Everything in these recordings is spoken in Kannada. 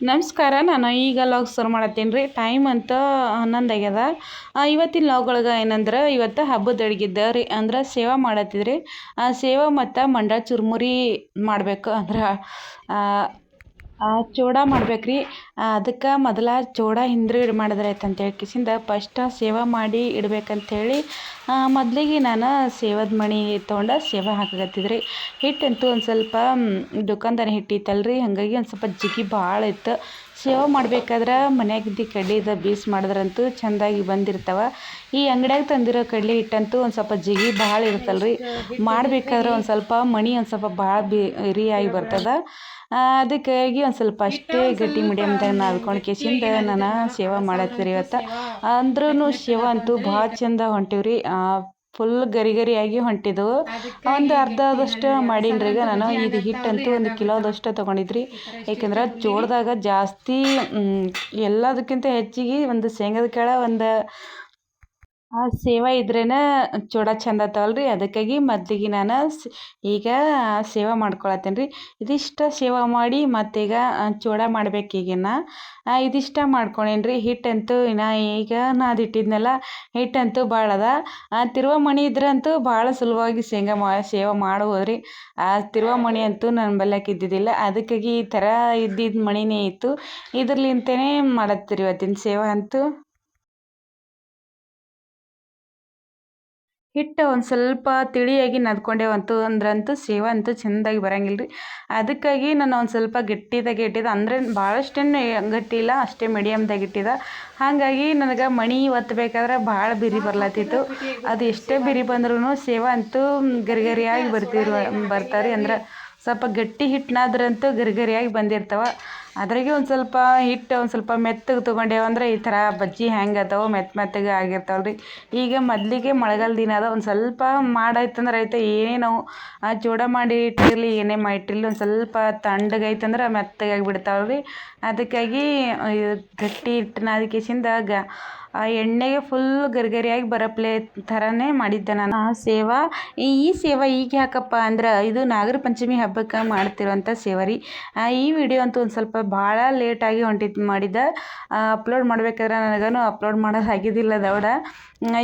ನಮಸ್ಕಾರ, ನಾನು ಈಗ ಲಾಗ್ ಶುರು ಮಾಡತ್ತೀನಿ ರೀ. ಟೈಮ್ ಅಂತ ಹನ್ನೊಂದು ಆಗ್ಯದ. ಇವತ್ತಿನ ಲಾಗ್ ಒಳಗೆ ಏನಂದ್ರೆ, ಇವತ್ತು ಹಬ್ಬದ ಅಡ್ಗಿದ್ದ ರೀ. ಅಂದ್ರೆ ಸೇವಾ ಮಾಡತ್ತಿದ್ರಿ. ಆ, ಸೇವಾ ಮತ್ತು ಮಂಡ ಚುರ್ಮುರಿ ಮಾಡಬೇಕು ಅಂದ್ರೆ ಚೂಡ ಮಾಡ್ಬೇಕು ರೀ ಅದಕ್ಕೆ ಮೊದಲ ಚೂಡ ಹಿಂದ್ರಗಡೆ ಮಾಡಿದ್ರೆ ಆಯ್ತು ಅಂತೇಳಿ ಕಿಸಿಂದ ಫಸ್ಟ ಸೇವಾ ಮಾಡಿ ಇಡ್ಬೇಕಂತೇಳಿ ಮೊದಲಿಗೆ ನಾನು ಸೇವದ ಮಣಿ ತೊಗೊಂಡು ಸೇವೆ ಹಾಕಕತ್ತಿದ್ರಿ. ಹಿಟ್ಟಂತೂ ಒಂದು ಸ್ವಲ್ಪ ದುಕಾನ್ದಾರ ಹಿಟ್ಟಿತ್ತಲ್ರಿ ಹಾಗಾಗಿ ಒಂದು ಸ್ವಲ್ಪ ಜಿಗಿ ಭಾಳ ಇತ್ತು. ಸೇವ ಮಾಡ್ಬೇಕಾದ್ರೆ ಮನೆಯಾಗಿದ್ದು ಕಡ್ಲಿದ ಬೀಸ್ ಮಾಡಿದ್ರಂತೂ ಚೆಂದಾಗಿ ಬಂದಿರ್ತಾವೆ. ಈ ಅಂಗಡಿಯಾಗ ತಂದಿರೋ ಕಡ್ಲೆ ಹಿಟ್ಟಂತೂ ಒಂದು ಸ್ವಲ್ಪ ಜಿಗಿ ಭಾಳ ಇರುತ್ತಲ್ರಿ. ಮಾಡಬೇಕಾದ್ರೆ ಒಂದು ಸ್ವಲ್ಪ ಮಣಿ ಒಂದು ಸ್ವಲ್ಪ ಭಾಳ ಬಿರಿಯಾಗಿ ಬರ್ತದ. ಅದಕ್ಕಾಗಿ ಒಂದು ಸ್ವಲ್ಪ ಅಷ್ಟೇ ಗಟ್ಟಿ ಮೀಡಿಯಮ್ದಾಗ ನಾದ್ಕೊಂಡು ಕೇಸಿಂದ ನಾನು ಸೇವಾ ಮಾಡತ್ತೀರಿ ಇವತ್ತು. ಅಂದ್ರೂ ಸೇವಾ ಅಂತೂ ಭಾಳ ಚಂದ ಹೊಂಟಿವ್ರಿ. ಫುಲ್ ಗರಿ ಗರಿಯಾಗಿ ಹೊಂಟಿದ್ವು ಒಂದು ಅರ್ಧದಷ್ಟು ಮಾಡೀನಿ ಈಗ ನಾನು. ಇದು ಹಿಟ್ಟಂತೂ ಒಂದು ಕಿಲೋದಷ್ಟು ತೊಗೊಂಡಿದ್ರಿ. ಯಾಕಂದ್ರೆ ಜೋಳದಾಗ ಜಾಸ್ತಿ ಎಲ್ಲದಕ್ಕಿಂತ ಹೆಚ್ಚಿಗೆ ಒಂದು ಶೇಂಗದ ಕೆಳ ಒಂದು ಆ ಸೇವಾ ಇದ್ರೇ ಚೂಡ ಚಂದ ಆತಾವಲ್ರಿ ಅದಕ್ಕಾಗಿ ಮೊದ್ಲಿಗೆ ನಾನು ಈಗ ಸೇವಾ ಮಾಡ್ಕೊಳತ್ತೇನೆ ರೀ ಇದಿಷ್ಟ ಸೇವಾ ಮಾಡಿ ಮತ್ತೀಗ ಚೂಡ ಮಾಡ್ಬೇಕು ಈಗಿನ. ಇದಿಷ್ಟ ಮಾಡ್ಕೊಂಡೇನಿ ರೀ ಹಿಟ್ಟಂತೂ ಇನ್ನು ಈಗ ನಾದಿಟ್ಟಿದ್ನಲ್ಲ ಹಿಟ್ಟಂತೂ ಭಾಳ ಅದ. ತಿರುವಾಮಣಿ ಇದ್ರಂತೂ ಭಾಳ ಸುಲಭವಾಗಿ ಶೇಂಗಾ ಮಾ, ಸೇವಾ ಮಾಡ್ಬೋದು ರೀ ಆ ತಿರುವಾಮಣಿ ಅಂತೂ ನನ್ನ ಬಲ್ಯಾಕ ಇದ್ದಿದ್ದಿಲ್ಲ ಅದಕ್ಕಾಗಿ ಈ ಥರ ಇದ್ದಿದ್ದ ಮಣಿನೇ ಇತ್ತು. ಇದ್ರಲಿಂತನೇ ಮಾಡತ್ತೀರಿ ಇವತ್ತಿನ ಸೇವಾ ಅಂತೂ. ಹಿಟ್ಟು ಒಂದು ಸ್ವಲ್ಪ ತಿಳಿಯಾಗಿ ನದ್ಕೊಂಡೇವಂತು ಅಂದ್ರಂತೂ ಸೇವ ಅಂತೂ ಚೆಂದಾಗಿ ಬರಂಗಿಲ್ಲ ರೀ ಅದಕ್ಕಾಗಿ ನಾನು ಒಂದು ಸ್ವಲ್ಪ ಗಟ್ಟಿದಾಗೆ ಇಟ್ಟಿದ್ದೆ. ಅಂದರೆ ಭಾಳಷ್ಟೇನು ಗಟ್ಟಿ ಇಲ್ಲ ಅಷ್ಟೇ ಮೀಡಿಯಮ್ದಾಗ ಇಟ್ಟಿದ್ದೆ. ಹಾಗಾಗಿ ನನಗೆ ಮಣಿ ಒತ್ತಬೇಕಾದ್ರೆ ಭಾಳ ಬಿರಿ ಬರ್ಲತ್ತಿತ್ತು. ಅದು ಎಷ್ಟೇ ಬಿರಿ ಬಂದ್ರೂ ಸೇವ ಅಂತೂ ಗರಿಗರಿಯಾಗಿ ಬರ್ತಾರೆ ರೀ ಅಂದ್ರೆ ಸ್ವಲ್ಪ ಗಟ್ಟಿ ಹಿಟ್ಟನಾದ್ರಂತೂ ಗರಿಗರಿಯಾಗಿ ಬಂದಿರ್ತಾವೆ. ಅದ್ರಾಗೆ ಒಂದು ಸ್ವಲ್ಪ ಹಿಟ್ಟು, ಒಂದು ಸ್ವಲ್ಪ ಮೆತ್ತಗೆ ತೊಗೊಂಡೇವಂದ್ರೆ ಈ ಥರ ಬಜ್ಜಿ ಹೆಂಗೆ ಅದಾವೆ ಮೆತ್ತ ಮೆತ್ತಗೆ ಆಗಿರ್ತಾವಲ್ಲ ರೀ ಈಗ ಮೊದಲಿಗೆ ಮಳೆಗಾಲ ದಿನ ಅದ, ಒಂದು ಸ್ವಲ್ಪ ಮಾಡಾಯ್ತಂದ್ರೆ ಆಯ್ತು ಏನೇ ಆ ಜೋಡ ಮಾಡಿ ಇಟ್ಟಿರಲಿ, ಏನೇ ಮಾಡಿಟ್ಟಿರಲಿ, ಒಂದು ಸ್ವಲ್ಪ ತಣ್ಣಗೈತಂದ್ರೆ ಮೆತ್ತಗೆ ಆಗಿಬಿಡ್ತಾವೆ ರೀ ಅದಕ್ಕಾಗಿ ಗಟ್ಟಿ ಹಿಟ್ಟಿನ ಅದಕ್ಕೆ ಗ ಆ ಎಣ್ಣೆಗೆ ಫುಲ್ ಗರಿಗರಿಯಾಗಿ ಬರಪ್ಲೆ ಥರನೇ ಮಾಡಿದ್ದೆ ನಾನು. ಆ ಸೇವಾ, ಈ ಸೇವಾ ಈಗ ಯಾಕಪ್ಪ ಅಂದ್ರೆ ಇದು ನಾಗರ ಪಂಚಮಿ ಹಬ್ಬಕ್ಕೆ ಮಾಡ್ತಿರುವಂಥ ಸೇವಾ ರೀ. ಈ ವಿಡಿಯೋ ಅಂತೂ ಒಂದು ಸ್ವಲ್ಪ ಭಾಳ ಲೇಟಾಗಿ ಹೊಂಟಿದ್ದು ಮಾಡಿದ್ದೆ. ಅಪ್ಲೋಡ್ ಮಾಡ್ಬೇಕಾದ್ರೆ ನನಗೂ ಅಪ್ಲೋಡ್ ಮಾಡೋದು ಆಗಿದ್ದಿಲ್ಲ ದೌಡ.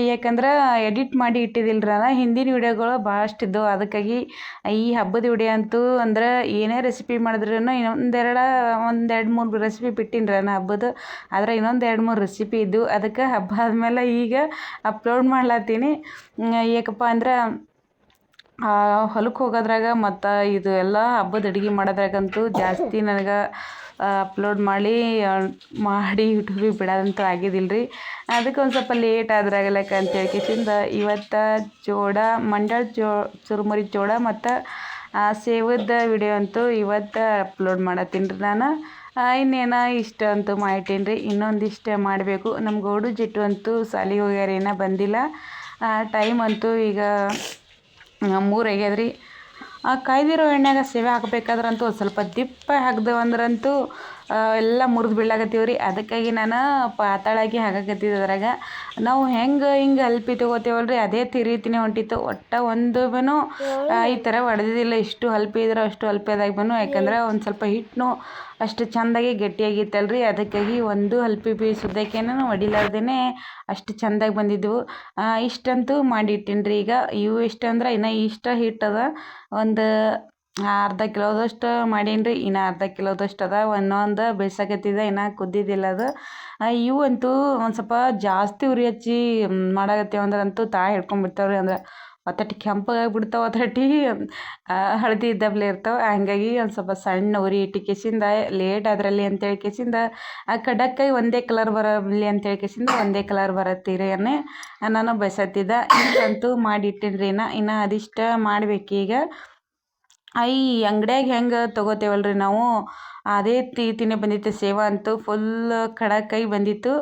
ಯಾಕಂದ್ರೆ ಎಡಿಟ್ ಮಾಡಿ ಇಟ್ಟಿದ್ದಿಲ್ಲ ನಾನು. ಹಿಂದಿನ ವಿಡಿಯೋಗಳು ಭಾಳಷ್ಟು ಇದ್ದವು. ಅದಕ್ಕಾಗಿ ಈ ಹಬ್ಬದ ವಿಡಿಯೋ ಅಂತೂ ಅಂದ್ರೆ ಏನೇ ರೆಸಿಪಿ ಮಾಡಿದ್ರೂ ಇನ್ನೊಂದೆರಡು ಒಂದೆರಡು ಮೂರು ರೆಸಿಪಿ ಬಿಟ್ಟಿನ್ರ ನಾನು ಹಬ್ಬದ. ಆದ್ರೆ ಇನ್ನೊಂದು ಎರಡು ಮೂರು ರೆಸಿಪಿ ಇದ್ದು ಅದಕ್ಕೆ ಹಬ್ಬ ಆದಮೇಲೆ ಈಗ ಅಪ್ಲೋಡ್ ಮಾಡ್ಲತ್ತೀನಿ. ಏಕಪ್ಪ ಅಂದ್ರೆ ಹೊಲಕ್ಕೆ ಹೋಗೋದ್ರಾಗ ಮತ್ತು ಇದು ಎಲ್ಲ ಹಬ್ಬದ ಅಡುಗೆ ಮಾಡೋದ್ರಾಗಂತೂ ಜಾಸ್ತಿ ನನಗೆ ಅಪ್ಲೋಡ್ ಮಾಡಿ ಮಾಡಿ ಯೂಟ್ಯೂಬಿಗೆ ಬಿಡೋದಂತೂ ಆಗಿದ್ದಿಲ್ಲ ರೀ ಅದಕ್ಕೆ ಒಂದು ಸ್ವಲ್ಪ ಲೇಟ್ ಆದ್ರಾಗಲಕ್ಕ ಅಂತ ಹೇಳ್ಕೇಸಿಂದ ಇವತ್ತು ಜೋಡ ಮಂಡಳ ಜೋ, ಚುರುಮುರಿ ಜೋಡ ಮತ್ತು ಸೇವದ ವಿಡಿಯೋ ಅಂತೂ ಇವತ್ತು ಅಪ್ಲೋಡ್ ಮಾಡತ್ತೀನಿ ರೀ ನಾನು. ಇನ್ನೇನು ಇಷ್ಟ ಅಂತೂ ಮಾಡ್ತೀನಿ ರೀ. ಇನ್ನೊಂದಿಷ್ಟು ಮಾಡಬೇಕು. ನಮ್ಮ ಗೌಡು ಜಿಟ್ಟು ಅಂತೂ ಸಾಲಿಗೆ ಹೋಗ್ಯಾರ, ಏನೋ ಬಂದಿಲ್ಲ. ಟೈಮ್ ಅಂತೂ ಈಗ ಮೂರು ಆ, ಕಾಯ್ದಿರೋ ಎಣ್ಣೆಗೆ ಸೇವೆ ಹಾಕ್ಬೇಕಾದ್ರಂತೂ ಒಂದು ಸ್ವಲ್ಪ ದಿಪ್ಪ ಹಾಕ್ದೇವಂದ್ರಂತೂ ಎಲ್ಲ ಮುರಿದು ಬೀಳಾಕತ್ತೀವಿ ರೀ ಅದಕ್ಕಾಗಿ ನಾನು ಪಾತಾಳಾಗಿ ಹಾಕಾಕತ್ತಿದ್ದೆ ಅದ್ರಾಗ. ನಾವು ಹೆಂಗೆ ಹಿಂಗೆ ಅಲ್ಪಿ ತೊಗೋತೇವಲ್ಲ ರೀ ಅದೇ ರೀತಿನೇ ಹೊಂಟಿತ್ತು. ಒಟ್ಟು ಒಂದು ಬೀನು ಈ ಥರ ಹೊಡೆದಿದ್ದಿಲ್ಲ ಇಷ್ಟು ಹಲ್ಪಿ ಇದ್ರೆ ಅಷ್ಟು ಹಲ್ಪಿದಾಗ ಬನು ಯಾಕಂದ್ರೆ ಒಂದು ಸ್ವಲ್ಪ ಹಿಟ್ಟು ಅಷ್ಟು ಚೆಂದಾಗಿ ಗಟ್ಟಿಯಾಗಿತ್ತಲ್ಲ ರೀ ಅದಕ್ಕಾಗಿ ಒಂದು ಹಲ್ಪಿ ಬಿ ಸುದ್ದಕ್ಕೇನು ಹೊಡಿಲಾರ್ದೇ ಅಷ್ಟು ಚೆಂದಾಗಿ ಬಂದಿದ್ದವು ಇಷ್ಟಂತೂ ಮಾಡಿಟ್ಟಿನಿ ರೀ ಈಗ ಇವು ಇಷ್ಟು ಅಂದ್ರೆ ಇನ್ನು ಇಷ್ಟ ಹಿಟ್ಟದ ಒಂದು ಅರ್ಧ ಕಿಲೋದಷ್ಟು ಮಾಡೀನಿ ರೀ ಇನ್ನು ಅರ್ಧ ಕಿಲೋದಷ್ಟು ಅದ. ಒಂದೊಂದು ಬೇಯ್ಸಕತ್ತಿದೆ ಇನ್ನು ಕುದ್ದಿದ್ದಿಲ್ಲ ಅದು. ಇವು ಅಂತೂ ಒಂದು ಸ್ವಲ್ಪ ಜಾಸ್ತಿ ಉರಿ ಹಚ್ಚಿ ಮಾಡಕತ್ತೇವೆ ಅಂದ್ರೆ ಅಂತೂ ತಾ ಹಿಡ್ಕೊಂಬಿಡ್ತಾವೆ ರೀ ಅಂದ್ರೆ ಒತ್ತಟ್ಟಿ ಕೆಂಪಗಾಗಿ ಬಿಡ್ತಾವೆ ಒತ್ತಟ್ಟಿ. ಹಳದಿ ಇದ್ದಬ್ಲೆ ಇರ್ತಾವೆ. ಹಂಗಾಗಿ ಒಂದು ಸ್ವಲ್ಪ ಸಣ್ಣ ಉರಿ ಇಟ್ಟಿಕೆಸಿಂದ ಲೇಟ್ ಅದರಲ್ಲಿ ಅಂತೇಳಿ ಕೆಸಿಂದ, ಆ ಕಡಕ್ಕೆ ಒಂದೇ ಕಲರ್ ಬರಲಿ ಅಂತೇಳಿ ಕೆಸಿಂದ ಒಂದೇ ಕಲರ್ ಬರತ್ತೀರೇನೆ ನಾನು ಬೆಸತ್ತಿದ್ದೆ ಅಂತೂ ಮಾಡಿ ಇಟ್ಟೀನಿ ರೀ ಇನ್ನು. ಇನ್ನು ಅದಿಷ್ಟ ಮಾಡ್ಬೇಕೀಗ. ಈ ಅಂಗಡ್ಯಾಗ ಹೆಂಗೆ ತೊಗೋತೇವಲ್ಲ ರೀ ನಾವು? ಅದೇ ರೀತಿನೇ ಬಂದಿತ್ತು ಸೇವಾ ಅಂತೂ ಫುಲ್ ಖಡಕ್ಕಾಗಿ ಬಂದಿತ್ತು.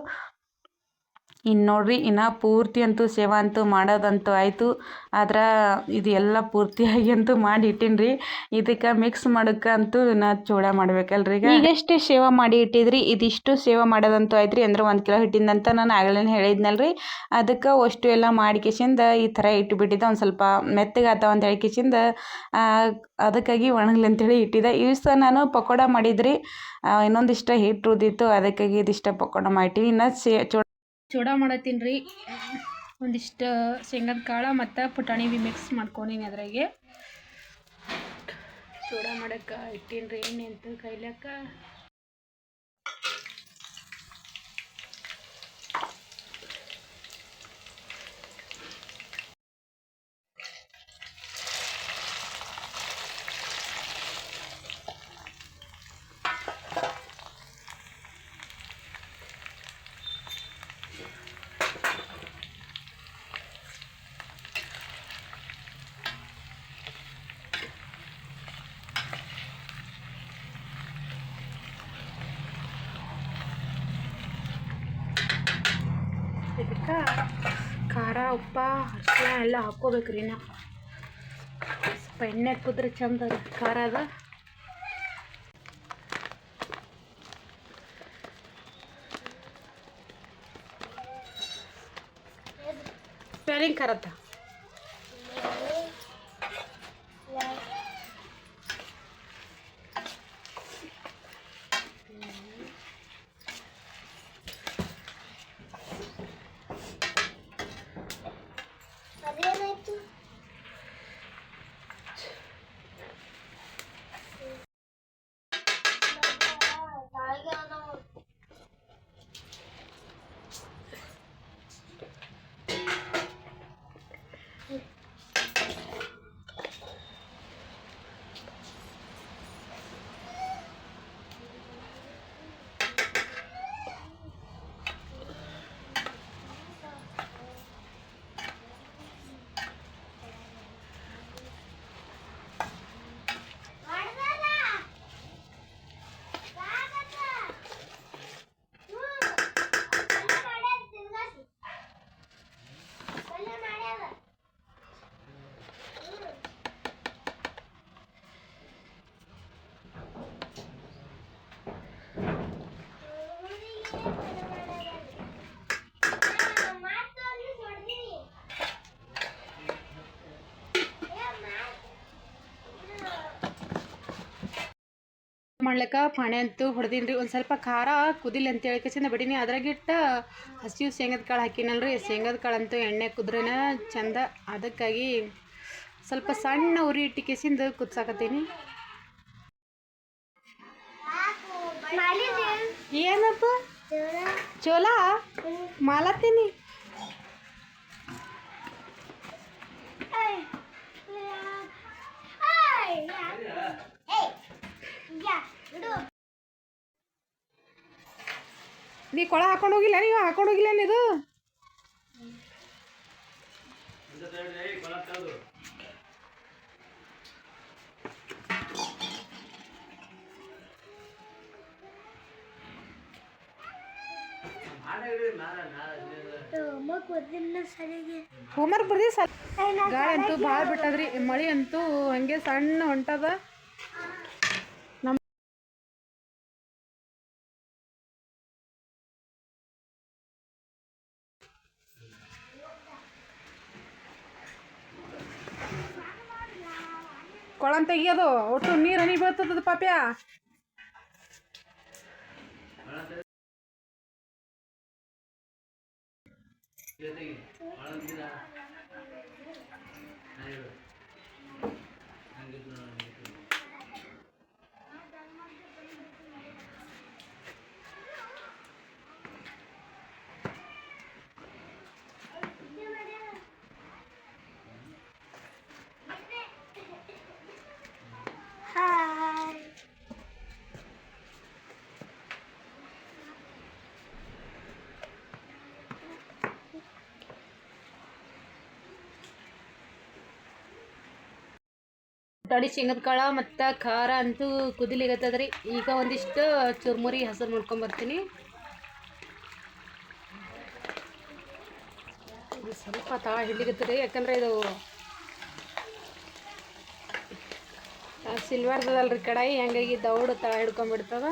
ಇನ್ನು ನೋಡ್ರಿ, ಇನ್ನು ಪೂರ್ತಿ ಅಂತೂ ಸೇವಾ ಅಂತೂ ಮಾಡೋದಂತೂ ಆಯಿತು. ಆದ್ರೆ ಇದು ಎಲ್ಲ ಪೂರ್ತಿಯಾಗಿ ಅಂತೂ ಮಾಡಿ ಇಟ್ಟೀನಿ ರೀ ಇದಕ್ಕೆ ಮಿಕ್ಸ್ ಮಾಡಕ್ಕ ಅಂತೂ ಇನ್ನು ಚೂಡ ಮಾಡ್ಬೇಕಲ್ರಿ ಈಗ. ಈಗಷ್ಟೇ ಸೇವಾ ಮಾಡಿ ಇಟ್ಟಿದ್ರಿ, ಇದಿಷ್ಟು ಸೇವಾ ಮಾಡೋದಂತೂ ಆಯ್ತು ರೀ ಅಂದ್ರೆ ಒಂದು ಕಿಲೋ ಹಿಟ್ಟಿಂದಂತ ನಾನು ಆಗಲೇ ಹೇಳಿದ್ನಲ್ರಿ. ಅದಕ್ಕೆ ಅಷ್ಟು ಎಲ್ಲ ಮಾಡಿಕೆಸಿಂದ ಈ ಥರ ಇಟ್ಟುಬಿಟ್ಟಿದ್ದೆ ಒಂದು ಸ್ವಲ್ಪ ಮೆತ್ತಗೆ ಆತಾವ ಅಂತ ಕಿಶಿಂದ ಅದಕ್ಕಾಗಿ ಒಣಗಲಿ ಅಂತೇಳಿ ಇಟ್ಟಿದ್ದೆ. ಈ ಸಹ ನಾನು ಪಕೋಡ ಮಾಡಿದ್ರಿ. ಇನ್ನೊಂದಿಷ್ಟ ಹಿಟ್ಟು ಉದಿತ್ತು ಅದಕ್ಕಾಗಿ ಇದಿಷ್ಟ ಪಕೋಡ ಮಾಡಿಟ್ಟಿವಿ ಇನ್ನು ಸೇ ಚೂಡ ಮಾಡತ್ತೀನಿ ರೀ. ಒಂದಿಷ್ಟು ಶೇಂಗದ ಕಾಳು ಮತ್ತು ಪುಟಾಣಿ ಬಿ ಮಿಕ್ಸ್ ಮಾಡ್ಕೊಂಡೀನಿ ಅದ್ರಾಗೆ. ಚೂಡ ಮಾಡಕ್ಕೆ ಇಟ್ಟೀನಿ ರೀ ಎಣ್ಣೆ ಅಂತ ಕೈಲಕ್ಕ ಇದಕ್ಕೆ ಖಾರ ಉಪ್ಪ ಅರಿಶಿನ ಎಲ್ಲ ಹಾಕ್ಕೋಬೇಕು ರೀ ನಾ ಸ್ವಲ್ಪ ಎಣ್ಣೆ ಕುದ್ರೆ ಚಂದ ಖಾರ ಅದ. ಸ್ಪೆಲ್ಲಿಂಗ್ ಖಾರತ್ತ ಮಾಡ್ಲಿಕ್ಕೆ ಪಾಣೆ ಅಂತೂ ರೀ ಒಂದು ಸ್ವಲ್ಪ ಖಾರ ಕುದಿಲ್ಲ ಅಂತ ಹೇಳಿ ಚಂದ ಬಿಡೀನಿ ಅದ್ರಾಗಿಟ್ಟು ಹಸಿವು ಶೇಂಗದ ಕಾಳು ಹಾಕಿನಲ್ರಿ ಶೇಂಗದ ಕಾಳು ಅಂತೂ ಎಣ್ಣೆ ಕುದ್ರೇನ ಚಂದ ಅದಕ್ಕಾಗಿ ಸ್ವಲ್ಪ ಸಣ್ಣ ಉರಿ ಇಟ್ಟು ಕುದ್ಸಾಕತ್ತೀನಿ ಏನಪ್ಪ ಚೋಲ ಮಾಲತ್ತೀನಿ ನೀ ಕೊಳ ಹಾಕೊಂಡು ಹೋಗಿಲ್ಲ ನೀವು ಹಾಕೊಂಡು ಹೋಗಿಲ್ಲ ಇದು ಹೋಮ್ವರ್ಕ್ ಬರ್ದಿ ಸರ್ ಗಾಳಿ ಅಂತೂ ಭಾಳ ಬಿಟ್ಟದ್ರಿ ಮಳೆ ಅಂತೂ ಹಂಗೆ ಸಣ್ಣ ಹೊಂಟದ. ತೆಗಿಯೋದು ಒಟ್ಟು ನೀರು ಹನಿ ಬೀಳ್ತದ ಪಾಪ್ಯ. ಪುಟಾಣಿ ಶೇಂಗದ ಕಾಳ ಮತ್ತು ಖಾರ ಅಂತೂ ಕುದಿಲಿಗತ್ತದ್ರಿ. ಈಗ ಒಂದಿಷ್ಟು ಚುರ್ಮುರಿ ಹಸಿರು ಮಾಡ್ಕೊಂಬರ್ತೀನಿ ಸ್ವಲ್ಪ ತಾಳ ರೀ ಯಾಕಂದ್ರೆ ಇದು ಸಿಲ್ವರ್ದದಲ್ರಿ ಕಡಾಯಿ, ಹಂಗಾಗಿ ದೌಡು ತಾ ಹಿಡ್ಕೊಂಡ್ಬಿಡ್ತದ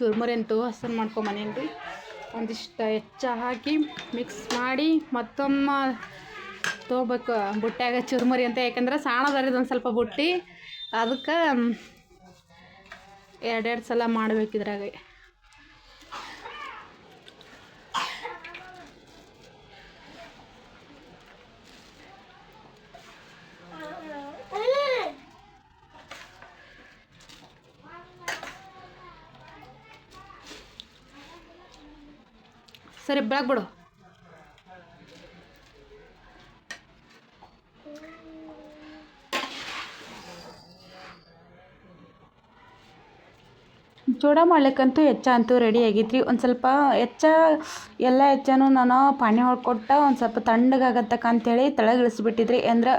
ಚುರ್ಮುರಿ ಅಂತೂ ಹಸನ್ ಮಾಡ್ಕೊಂಬನೇನು ರೀ ಒಂದಿಷ್ಟು ಹೆಚ್ಚ ಹಾಕಿ ಮಿಕ್ಸ್ ಮಾಡಿ ಮತ್ತೊಮ್ಮೆ ತೊಗೋಬೇಕು ಬುಟ್ಟ್ಯಾಗ ಚುರುಮುರಿ ಅಂತ. ಯಾಕಂದ್ರೆ ಸಾಣದರಿದ ಒಂದು ಸ್ವಲ್ಪ ಬುಟ್ಟಿ. ಅದಕ್ಕೆ ಎರಡೆರಡು ಸಲ ಮಾಡ್ಬೇಕು ಸರಿ ಬೆಳಗ್ಗೆ ಬಿಡು. ಚೂಡ ಮಾಡ್ಲಿಕ್ಕಂತೂ ಹೆಚ್ಚ ಅಂತೂ ರೆಡಿ ಆಗೈತ್ರಿ ಒಂದು ಸ್ವಲ್ಪ ಹೆಚ್ಚ ಎಲ್ಲ ಹೆಚ್ಚಾನು ನಾನು ಪಾಣಿ ಹೊಡ್ಕೊಟ್ಟು ಒಂದು ಸ್ವಲ್ಪ ತಣ್ಣಗಾಗತ್ತಕ್ಕ ಅಂತೇಳಿ ತೆಳಗೆ ಇಳಿಸ್ಬಿಟ್ಟಿದ್ರಿ ಅಂದ್ರೆ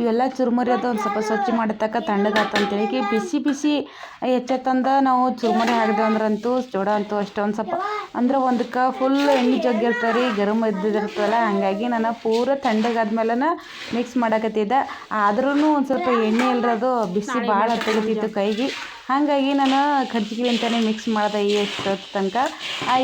ಇವೆಲ್ಲ ಚುರುಮುರಿ ಅದು, ಒಂದು ಸ್ವಲ್ಪ ಸ್ವಚ್ಛ ಮಾಡತಕ್ಕ ತಣ್ಣಗಾತ ಅಂತೇಳಿ ಬಿಸಿ ಬಿಸಿ ಹೆಚ್ಚ ತಂದ ನಾವು ಚುರುಮುರಿ ಹಾಕಿದೆ ಅಂದ್ರಂತೂ ಚೂಡ ಅಂತೂ ಅಷ್ಟೇ. ಒಂದು ಸ್ವಲ್ಪ ಅಂದ್ರೆ ಒಂದಕ್ಕೆ ಫುಲ್ ಎಣ್ಣೆ ಜಗ್ಗಿರ್ತಾರೆ ರೀ ಗರಮ್ ಇದ್ದಿರ್ತಲ್ಲ ಹಾಗಾಗಿ ನಾನು ಪೂರ ತಣ್ಣಗಾದ್ಮೇಲೆ ಮಿಕ್ಸ್ ಮಾಡಕತ್ತಿದ್ದೆ. ಆದ್ರೂ ಒಂದು ಸ್ವಲ್ಪ ಎಣ್ಣೆ ಇಲ್ರದು ಬಿಸಿ ಭಾಳ ತೆಗಿತಿತ್ತು ಕೈಗೆ. ಹಾಗಾಗಿ ನಾನು ಕರ್ಜಿಗೆ ಅಂತಲೇ ಮಿಕ್ಸ್ ಮಾಡಿದೆ ಎಷ್ಟೊತ್ತು ತನಕ.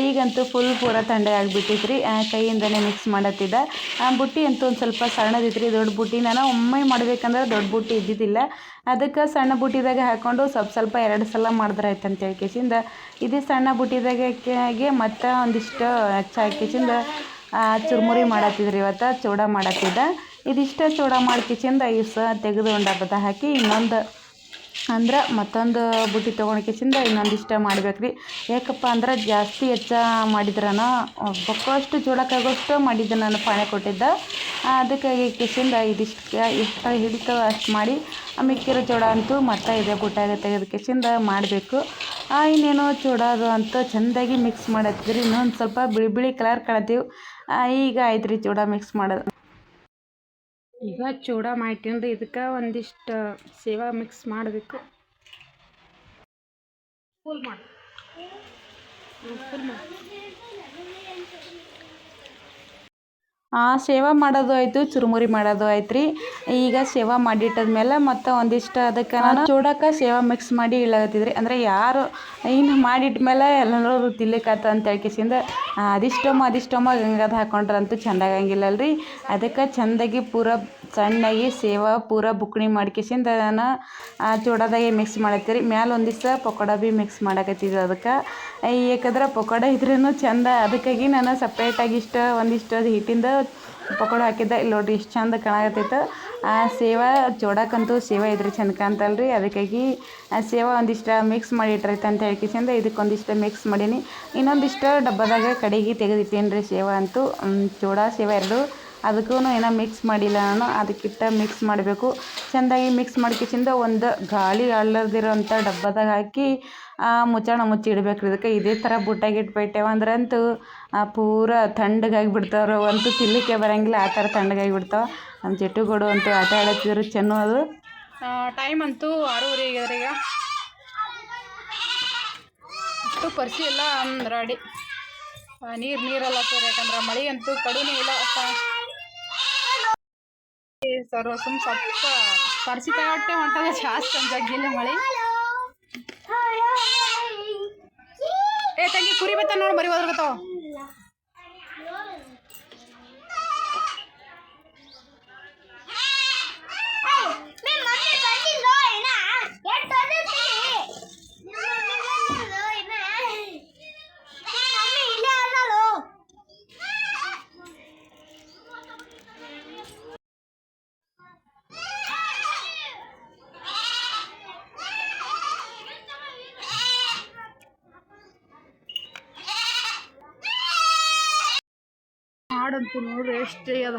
ಈಗಂತೂ ಫುಲ್ ಪೂರ ತಂಡೆ ಆಗಿಬಿಟ್ಟಿತ್ತು ರೀ ಕೈಯಿಂದನೇ ಮಿಕ್ಸ್ ಮಾಡತ್ತಿದ್ದೆ. ಆ, ಬುಟ್ಟಿ ಅಂತೂ ಒಂದು ಸ್ವಲ್ಪ ಸಣ್ಣದಿತ್ತು ರೀ ದೊಡ್ಡ ಬುಟ್ಟಿ. ನಾನು ಒಮ್ಮೆ ಮಾಡ್ಬೇಕಂದ್ರೆ ದೊಡ್ಡ ಬುಟ್ಟಿ ಇದ್ದಿದ್ದಿಲ್ಲ. ಅದಕ್ಕೆ ಸಣ್ಣ ಬುಟ್ಟಿದಾಗ ಹಾಕ್ಕೊಂಡು ಸ್ವಲ್ಪ ಸ್ವಲ್ಪ ಎರಡು ಸಲ ಮಾಡಿದ್ರೆ ಆಯ್ತು ಅಂತೇಳಿ ಕೇಸಿಂದ ಇದೇ ಸಣ್ಣ ಬುಟ್ಟಿದಾಗೆ ಮತ್ತೆ ಒಂದಿಷ್ಟು ಹೆಚ್ಚಾಗಿ ಕೇಸಿಂದ ಚುರುಮುರಿ ಮಾಡತ್ತಿದ್ರಿ ಇವತ್ತು, ಚೂಡ ಮಾಡತ್ತಿದ್ದ. ಇದಿಷ್ಟ ಚೂಡ ಮಾಡಿ ಕಿಚಿಂದ ಇವ್ಸ ತೆಗೆದು ಉಂಡಾಪದ ಹಾಕಿ ಇನ್ನೊಂದು ಅಂದ್ರೆ ಮತ್ತೊಂದು ಬುಟ್ಟಿ ತೊಗೊಂಡ್ಕಿಸಿಂದ ಇನ್ನೊಂದಿಷ್ಟು ಮಾಡ್ಬೇಕು ರೀ ಯಾಕಪ್ಪ ಅಂದ್ರೆ ಜಾಸ್ತಿ ಹೆಚ್ಚ ಮಾಡಿದ್ರನ ಬಕ್ಕಷ್ಟು ಚೂಡಕ್ಕಾಗೋಷ್ಟು ಮಾಡಿದ್ದೆ ನಾನು ಪಾಣೆ ಕೊಟ್ಟಿದ್ದ. ಅದಕ್ಕೆ ಅದಕ್ಕಾಗಿ ಕಿಸಿಂದ ಇದಿಷ್ಟು ಎಷ್ಟು ಹಿಡಿತವ ಅಷ್ಟು ಮಾಡಿ ಮಿಕ್ಕಿರೋ ಚೂಡ ಅಂತೂ ಮತ್ತೆ ಇದೆ ಬುಟ್ಟಾಗ ತೆಗೆದು ಕಿಸಿಂದ ಮಾಡಬೇಕು. ಇನ್ನೇನು ಚೂಡದು ಅಂತ ಚೆಂದಾಗಿ ಮಿಕ್ಸ್ ಮಾಡತ್ತಿದ್ರಿ ಇನ್ನೊಂದು ಸ್ವಲ್ಪ ಬಿಳಿ ಬಿಳಿ ಕಲರ್ ಕಾಣತ್ತೀವಿ. ಈಗ ಆಯ್ತು ರೀ ಚೂಡ ಮಿಕ್ಸ್ ಮಾಡೋದು. ಈಗ ಚೂಡ ರೀ. ಇದಕ್ಕೆ ಒಂದಿಷ್ಟು ಸೇವಾ ಮಿಕ್ಸ್ ಮಾಡಬೇಕು. ಫುಲ್ ಮಾಡಿ. ಫುಲ್ ಮಾಡಿ ಆ ಸೇವಾ ಮಾಡೋದು ಆಯಿತು, ಚುರುಮುರಿ ಮಾಡೋದು ಆಯ್ತು ರೀ ಈಗ ಸೇವಾ ಮಾಡಿಟ್ಟದ್ಮೇಲೆ ಮತ್ತೆ ಒಂದಿಷ್ಟು ಅದಕ್ಕೆ ನಾನು ಚೂಡಕ್ಕೆ ಸೇವಾ ಮಿಕ್ಸ್ ಮಾಡಿ ಇಳ್ಳಾಗತ್ತಿದ್ರಿ ಅಂದರೆ ಯಾರು ಇನ್ನು ಮಾಡಿಟ್ಮೇಲೆ ಎಲ್ಲರೂ ತಿನ್ಲಿಕ್ಕಾತ ಅಂತ ಹೇಳ್ಕಿಸಿಂದ ಅದಿಷ್ಟೊಮ್ಮ ಅದಿಷ್ಟೊಮ್ಮ ಗಂಗದ ಹಾಕೊಂಡ್ರಂತೂ ಚಂದ ಆಗಂಗಿಲ್ಲ ಅಲ್ರಿ ಅದಕ್ಕೆ ಚೆಂದಾಗಿ ಪೂರ ಸಣ್ಣಗೆ ಸೇವಾ ಪೂರ ಬುಕ್ಣಿ ಮಾಡ್ಕೇಸಿಂದ ಆ ಚೂಡದಾಗೆ ಮಿಕ್ಸ್ ಮಾಡತ್ತೀರಿ. ಮ್ಯಾಲೆ ಒಂದಿವ್ಸ ಪಕೋಡ ಭೀ ಮಿಕ್ಸ್ ಮಾಡಕತ್ತಿದ್ದೆ ಅದಕ್ಕೆ. ಏಕೆಂದ್ರೆ ಪಕೋಡ ಇದ್ರೂ ಚಂದ. ಅದಕ್ಕಾಗಿ ನಾನು ಸಪ್ರೇಟಾಗಿ ಇಷ್ಟು, ಒಂದಿಷ್ಟು ಹಿಟ್ಟಿಂದ ಪಕೋಡ ಹಾಕಿದ್ದೆ. ಇಲ್ಲಿ ನೋಡ್ರಿ ಇಷ್ಟು ಚಂದ ಕಾಣಕತ್ತೈತೆ. ಆ ಸೇವಾ ಚೂಡಕ್ಕಂತೂ ಸೇವಾ ಇದ್ರಿ ಚಂದ ರೀ ಅದಕ್ಕಾಗಿ ಆ ಸೇವಾ ಒಂದಿಷ್ಟು ಮಿಕ್ಸ್ ಮಾಡಿ ಇಟ್ರೈತೆ ಅಂತ ಹೇಳ್ಕಿಸಿಂದ ಇದಕ್ಕೊಂದಿಷ್ಟು ಮಿಕ್ಸ್ ಮಾಡೀನಿ. ಇನ್ನೊಂದಿಷ್ಟು ಡಬ್ಬದಾಗ ಕಡೆಗೆ ತೆಗೆದಿಟ್ಟೇನಿ ರೀ ಸೇವಾ ಅಂತೂ. ಚೂಡ ಸೇವಾ ಎರಡು. ಅದಕ್ಕೂ ಏನೋ ಮಿಕ್ಸ್ ಮಾಡಿಲ್ಲ ನಾನು. ಅದಕ್ಕಿಟ್ಟ ಮಿಕ್ಸ್ ಮಾಡಬೇಕು. ಚೆಂದಾಗಿ ಮಿಕ್ಸ್ ಮಾಡ್ಕಿಸಿಂದ ಒಂದು ಗಾಳಿ ಅಳ್ಳದಿರೋಂಥ ಡಬ್ಬದಾಗ ಹಾಕಿ ಮುಚ್ಚಾಣ ಮುಚ್ಚಿ ಇಡ್ಬೇಕು ಇದಕ್ಕೆ ಇದೇ ಥರ ಬುಟ್ಟಾಗಿ ಇಟ್ಬಿಟ್ಟೆವು ಅಂದ್ರಂತೂ ಪೂರ ತಣ್ಣಗಾಗಿ ಬಿಡ್ತಾವ್ರು. ಅಂತೂ ತಿನ್ನಲಿಕ್ಕೆ ಬರಂಗಿಲ್ಲ, ಆ ಥರ ತಣ್ಣಗಾಗಿ ಬಿಡ್ತಾವೆ. ನಮ್ಮ ಜೆಟ್ಟುಗಳು ಅಂತೂ ಆಟ ಆಡತ್ತಿದ್ರು, ಚೆನ್ನು ಅದು. ಟೈಮ್ ಅಂತೂ ಆರೂವರೆ ಈಗ. ಅಷ್ಟು ಪರಿಸಿ ಎಲ್ಲ ರಾಡಿ. ನೀರು ನೀರಲ್ಲ ತೋರಿ, ಯಾಕಂದ್ರೆ ಮಳೆ ಅಂತೂ ಕಡಿಮೆ ಇಲ್ಲ ಸರ್ ಸುಮ್ ಸ್ವಲ್ಪ ಪರಿಸಿ ತಗೊಟ್ಟೆ ಹೊಂಟದ ಜಾಸ್ತಿ ಜಗ್ಗಿಲ್ಲ ಮಳೆ. ಏ ತಂಗಿ ಕುರಿ ಬತ್ತ ನೋಡಿ ಮರಿ ಹೋದ್ರಗತ್ತಾವ ಮಾಡಂತೂ ನೋಡ್ರಿ ಎಷ್ಟೇ ಅದ.